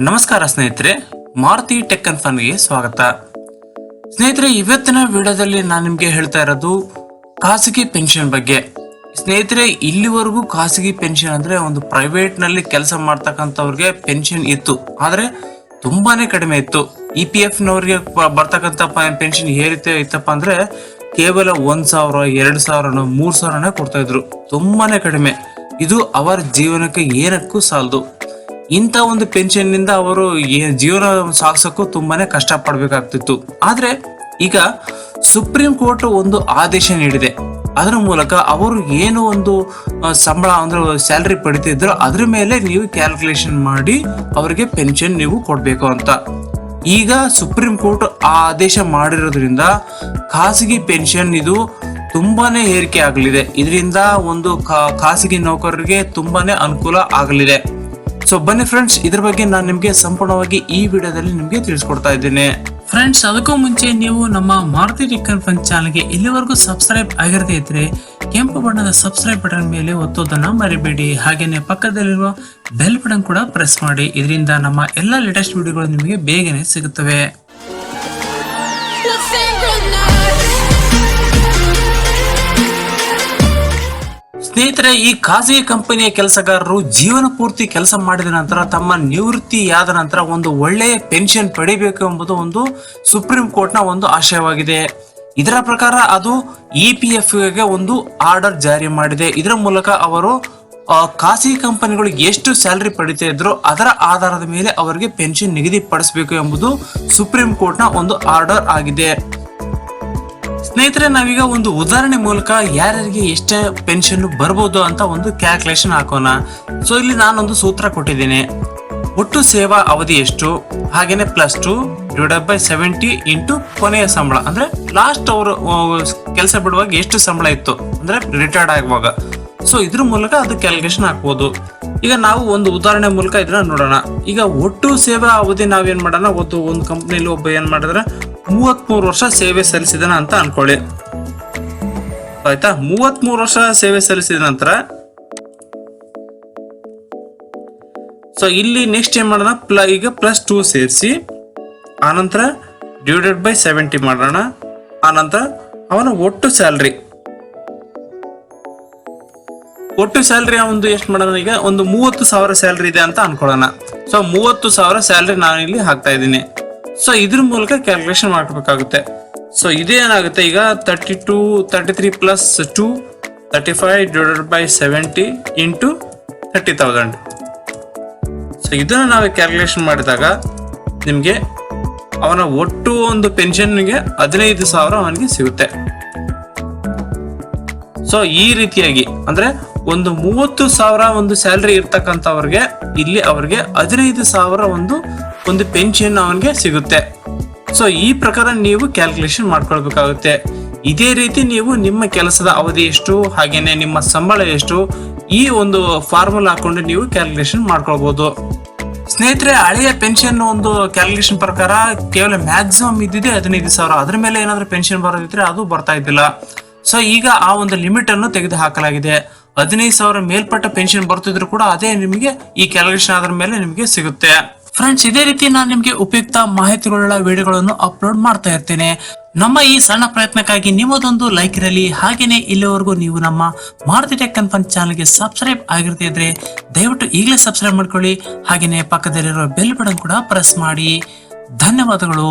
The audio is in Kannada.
ನಮಸ್ಕಾರ ಸ್ನೇಹಿತರೆ, ಮಾರುತಿ ಟೆಕ್ ಅಂಡ್ ಫನ್ಗೆ ಸ್ವಾಗತ. ಸ್ನೇಹಿತರೆ, ಇವತ್ತಿನ ವಿಡಿಯೋದಲ್ಲಿ ನಾನು ನಿಮಗೆ ಹೇಳ್ತಾ ಇರೋದು ಖಾಸಗಿ ಪೆನ್ಷನ್ ಬಗ್ಗೆ. ಸ್ನೇಹಿತರೆ, ಇಲ್ಲಿವರೆಗೂ ಖಾಸಗಿ ಪೆನ್ಷನ್ ಅಂದ್ರೆ ಒಂದು ಪ್ರೈವೇಟ್ನಲ್ಲಿ ಕೆಲಸ ಮಾಡ್ತಕ್ಕಂಥವ್ರಿಗೆ ಪೆನ್ಷನ್ ಇತ್ತು. ಆದ್ರೆ ತುಂಬಾನೇ ಕಡಿಮೆ ಇತ್ತು. ಇ ಪಿ ಎಫ್ ನವರಿಗೆ ಬರ್ತಕ್ಕಂಥ ಪೆನ್ಷನ್ ರೀತಿ ಇತ್ತಪ್ಪ ಅಂದ್ರೆ ಕೇವಲ ಒಂದ್ ಸಾವಿರ, ಎರಡು ಸಾವಿರನೋ, ಮೂರು ಸಾವಿರನೇ ಕೊಡ್ತಾ ಇದ್ರು. ತುಂಬಾನೇ ಕಡಿಮೆ. ಇದು ಅವರ ಜೀವನಕ್ಕೆ ಏನಕ್ಕೂ ಸಾಲದು. ಇಂಥ ಒಂದು ಪೆನ್ಷನ್ನಿಂದ ಅವರು ಜೀವನ ಸಾಗಿಸಕ್ಕೂ ತುಂಬಾನೇ ಕಷ್ಟ ಪಡ್ಬೇಕಾಗ್ತಿತ್ತು ಆದ್ರೆ ಈಗ ಸುಪ್ರೀಂ ಕೋರ್ಟ್ ಒಂದು ಆದೇಶ ನೀಡಿದೆ. ಅದರ ಮೂಲಕ ಅವರು ಏನು ಒಂದು ಸಂಬಳ ಅಂದ್ರೆ ಸ್ಯಾಲರಿ ಪಡಿತಿದ್ರು ಅದ್ರ ಮೇಲೆ ನೀವು ಕ್ಯಾಲ್ಕುಲೇಷನ್ ಮಾಡಿ ಅವರಿಗೆ ಪೆನ್ಷನ್ ನೀವು ಕೊಡಬೇಕು ಅಂತ. ಈಗ ಸುಪ್ರೀಂ ಕೋರ್ಟ್ ಆ ಆದೇಶ ಮಾಡಿರೋದ್ರಿಂದ ಖಾಸಗಿ ಪೆನ್ಷನ್ ಇದು ತುಂಬಾನೇ ಏರಿಕೆ ಆಗಲಿದೆ. ಇದರಿಂದ ಒಂದು ಖಾಸಗಿ ನೌಕರರಿಗೆ ತುಂಬಾನೇ ಅನುಕೂಲ ಆಗಲಿದೆ. ಸೊ ಬನ್ನಿ ಫ್ರೆಂಡ್ಸ್ ಇದ್ರ ಬಗ್ಗೆ ನಾನು ನಿಮಗೆ ಸಂಪೂರ್ಣವಾಗಿ ಈ ವಿಡಿಯೋದಲ್ಲಿ ನಿಮಗೆ ತಿಳಿಸ್ಕೊಡ್ತಾ ಇದ್ದೇನೆ. ಫ್ರೆಂಡ್ಸ್ ಅದಕ್ಕೂ ಮುಂಚೆ ನೀವು ನಮ್ಮ ಮಾರುತಿ ಟಿಕ್ಕನ್ ಫನ್ ಚಾನಲ್ಗೆ ಇಲ್ಲಿವರೆಗೂ ಸಬ್ಸ್ಕ್ರೈಬ್ ಆಗಿರದೇ ಇದ್ರೆ, ಕೆಂಪು ಬಣ್ಣದ ಸಬ್ಸ್ಕ್ರೈಬ್ ಬಟನ್ ಮೇಲೆ ಒತ್ತೋದನ್ನ ಮರಿಬೇಡಿ. ಹಾಗೇನೆ ಪಕ್ಕದಲ್ಲಿರುವ ಬೆಲ್ ಬಟನ್ ಕೂಡ ಪ್ರೆಸ್ ಮಾಡಿ. ಇದರಿಂದ ನಮ್ಮ ಎಲ್ಲ ಲೇಟೆಸ್ಟ್ ವಿಡಿಯೋಗಳು ನಿಮಗೆ ಬೇಗನೆ ಸಿಗುತ್ತವೆ. ಸ್ನೇಹಿತರೆ, ಈ ಖಾಸಗಿ ಕಂಪನಿಯ ಕೆಲಸಗಾರರು ಜೀವನ ಪೂರ್ತಿ ಕೆಲಸ ಮಾಡಿದ ನಂತರ ತಮ್ಮ ನಿವೃತ್ತಿಯಾದ ನಂತರ ಒಂದು ಒಳ್ಳೆಯ ಪೆನ್ಷನ್ ಪಡಿಬೇಕು ಎಂಬುದು ಒಂದು ಸುಪ್ರೀಂ ಕೋರ್ಟ್ನ ಒಂದು ಆಶಯವಾಗಿದೆ. ಇದರ ಪ್ರಕಾರ ಅದು ಇ ಪಿ ಎಫ್ಗೆ ಒಂದು ಆರ್ಡರ್ ಜಾರಿ ಮಾಡಿದೆ. ಇದರ ಮೂಲಕ ಅವರು ಖಾಸಗಿ ಕಂಪನಿಗಳು ಎಷ್ಟು ಸ್ಯಾಲರಿ ಪಡಿತಾ ಇದ್ರು ಅದರ ಆಧಾರದ ಮೇಲೆ ಅವರಿಗೆ ಪೆನ್ಷನ್ ನಿಗದಿಪಡಿಸಬೇಕು ಎಂಬುದು ಸುಪ್ರೀಂ ಕೋರ್ಟ್ನ ಒಂದು ಆರ್ಡರ್ ಆಗಿದೆ. ಸ್ನೇಹಿತರೆ, ನಾವೀಗ ಒಂದು ಉದಾಹರಣೆ ಮೂಲಕ ಯಾರ್ಯಾರಿಗೆ ಎಷ್ಟೇ ಪೆನ್ಷನ್ ಬರ್ಬೋದು ಅಂತ ಒಂದು ಕ್ಯಾಲ್ಕುಲೇಷನ್ ಹಾಕೋಣ. ಸೊ ಇಲ್ಲಿ ನಾನೊಂದು ಸೂತ್ರ ಕೊಟ್ಟಿದ್ದೀನಿ. ಒಟ್ಟು ಸೇವಾ ಅವಧಿ ಎಷ್ಟು? ಹಾಗೇನೆ plus two divide by seventy into ಕೊನೆಯ ಸಂಬಳ. ಅಂದ್ರೆ ಲಾಸ್ಟ್ ಅವರು ಕೆಲಸ ಬಿಡುವಾಗ ಎಷ್ಟು ಸಂಬಳ ಇತ್ತು? ಅಂದ್ರೆ ರಿಟೈರ್ಡ್ ಆಗುವಾಗ. ಸೊ ಇದ್ರ ಮೂಲಕ ಅದು ಕ್ಯಾಲ್ಕುಲೇಷನ್ ಹಾಕ್ಬೋದು. ಈಗ ನಾವು ಒಂದು ಉದಾಹರಣೆ ಮೂಲಕ ಇದನ್ನ ನೋಡೋಣ. ಈಗ ಒಟ್ಟು ಸೇವಾ ಅವಧಿ ನಾವೇನ್ ಮಾಡೋಣ? ಒಂದು ಒಂದು ಕಂಪ್ನಿಲಿ ಒಬ್ಬ ಏನ್ ಮಾಡಿದ್ರೆ ಮೂವತ್ಮೂರು ವರ್ಷ ಸೇವೆ ಸಲ್ಲಿಸಿದನ ಅಂತ ಅನ್ಕೊಳ್ಳಿ. ಆಯ್ತಾ? ಮೂವತ್ಮೂರು ವರ್ಷ ಸೇವೆ ಸಲ್ಲಿಸಿದ ನಂತರ ಸೊ ಇಲ್ಲಿ ನೆಕ್ಸ್ಟ್ ಏನ್ ಮಾಡೋಣ? ಪ್ಲ, ಈಗ ಪ್ಲಸ್ ಟೂ ಸೇರಿಸಿ, ಆನಂತರ ಡಿವೈಡೆಡ್ ಬೈ ಸೆವೆಂಟಿ ಮಾಡೋಣ. ಆನಂತರ ಅವನ ಒಟ್ಟು ಸ್ಯಾಲ್ರಿ ಒಟ್ಟು ಸ್ಯಾಲ್ರಿ ಒಂದು ಎಷ್ಟು ಮಾಡೋಣ ಈಗ? ಒಂದು ಮೂವತ್ತು ಸಾವಿರ ಸ್ಯಾಲ್ರಿ ಇದೆ ಅಂತ ಅನ್ಕೊಳ್ಳೋಣ. ಸೊ ಮೂವತ್ತು ಸಾವಿರ ಸ್ಯಾಲ್ರಿ ನಾನು ಇಲ್ಲಿ ಹಾಕ್ತಾ ಇದ್ದೀನಿ. ಸೊ ಇದ್ರ ಮೂಲಕ ಕ್ಯಾಲ್ಕುಲೇಷನ್ ಮಾಡಬೇಕಾಗುತ್ತೆ ಸೊ ಇದೇನಾಗುತ್ತೆ ಈಗ thirty two thirty three plus two thirty five divided by seventy into thirty thousand so ಇದನ್ನ ನಾವು ಕ್ಯಾಲ್ಕುಲೇಷನ್ ಮಾಡಿದಾಗ ನಿಮಗೆ ಅವನ ಒಟ್ಟು ಒಂದು ಪೆನ್ಷನ್ಗೆ ಹದಿನೈದು ಸಾವಿರ ಅವನಿಗೆ ಸಿಗುತ್ತೆ. ಸೊ ಈ ರೀತಿಯಾಗಿ, ಅಂದ್ರೆ ಒಂದು ಮೂವತ್ತು ಸಾವಿರ ಒಂದು ಸ್ಯಾಲ್ರಿ ಇರ್ತಕ್ಕಂಥವ್ರಿಗೆ, ಇಲ್ಲಿ ಅವ್ರಿಗೆ ಹದಿನೈದು ಸಾವಿರ ಒಂದು ಒಂದು ಪೆನ್ಷನ್ ಅವನಿಗೆ ಸಿಗುತ್ತೆ. ಸೊ ಈ ಪ್ರಕಾರ ನೀವು ಕ್ಯಾಲ್ಕುಲೇಷನ್ ಮಾಡ್ಕೊಳ್ಬೇಕಾಗುತ್ತೆ. ಇದೇ ರೀತಿ ನೀವು ನಿಮ್ಮ ಕೆಲಸದ ಅವಧಿ ಎಷ್ಟು, ಹಾಗೇನೆ ನಿಮ್ಮ ಸಂಬಳ ಎಷ್ಟು, ಈ ಒಂದು ಫಾರ್ಮುಲಾ ಹಾಕೊಂಡು ನೀವು ಕ್ಯಾಲ್ಕುಲೇಷನ್ ಮಾಡ್ಕೊಳ್ಬಹುದು ಸ್ನೇಹಿತರೆ, ಹಳೆಯ ಪೆನ್ಷನ್ ಒಂದು ಕ್ಯಾಲ್ಕುಲೇಷನ್ ಪ್ರಕಾರ ಕೇವಲ ಮ್ಯಾಕ್ಸಿಮಮ್ ಇದ್ದಿದೆ ಹದಿನೈದು ಸಾವಿರ. ಅದ್ರ ಮೇಲೆ ಏನಾದ್ರೂ ಪೆನ್ಷನ್ ಬರೋದಿದ್ರೆ ಅದು ಬರ್ತಾ ಇದ್ದಿಲ್ಲ. ಸೊ ಈಗ ಆ ಒಂದು ಲಿಮಿಟ್ ಅನ್ನು ತೆಗೆದು ಹಾಕಲಾಗಿದೆ ಹದಿನೈದು ಸಾವಿರ ಮೇಲ್ಪಟ್ಟ ಪೆನ್ಷನ್ ಬರ್ತಿದ್ರು ಕೂಡ ಅದೇ ನಿಮಗೆ ಈ ಕ್ಯಾಲ್ಕುಲೇಷನ್ ಆದ್ರ ಮೇಲೆ ನಿಮಗೆ ಸಿಗುತ್ತೆ. ಫ್ರೆಂಡ್ಸ್, ಇದೇ ರೀತಿ ನಾನು ನಿಮಗೆ ಉಪಯುಕ್ತ ಮಾಹಿತಿಗಳುಳ್ಳ ವಿಡಿಯೋಗಳನ್ನು ಅಪ್ಲೋಡ್ ಮಾಡ್ತಾ ಇರ್ತೇನೆ. ನಮ್ಮ ಈ ಸಣ್ಣ ಪ್ರಯತ್ನಕ್ಕಾಗಿ ನಿಮ್ಮದೊಂದು ಲೈಕ್ ಇರಲಿ. ಹಾಗೇನೆ ಇಲ್ಲಿವರೆಗೂ ನೀವು ನಮ್ಮ ಮಾರುತಿ ಟೆಕ್ ಕನ್ಫನ್ ಚಾನಲ್ಗೆ ಸಬ್ಸ್ಕ್ರೈಬ್ ಆಗಿರ್ತಿದ್ರೆ ದಯವಿಟ್ಟು ಈಗಲೇ ಸಬ್ಸ್ಕ್ರೈಬ್ ಮಾಡ್ಕೊಳ್ಳಿ. ಹಾಗೇನೆ ಪಕ್ಕದಲ್ಲಿರೋ ಬೆಲ್ ಬಟನ್ ಕೂಡ ಪ್ರೆಸ್ ಮಾಡಿ. ಧನ್ಯವಾದಗಳು.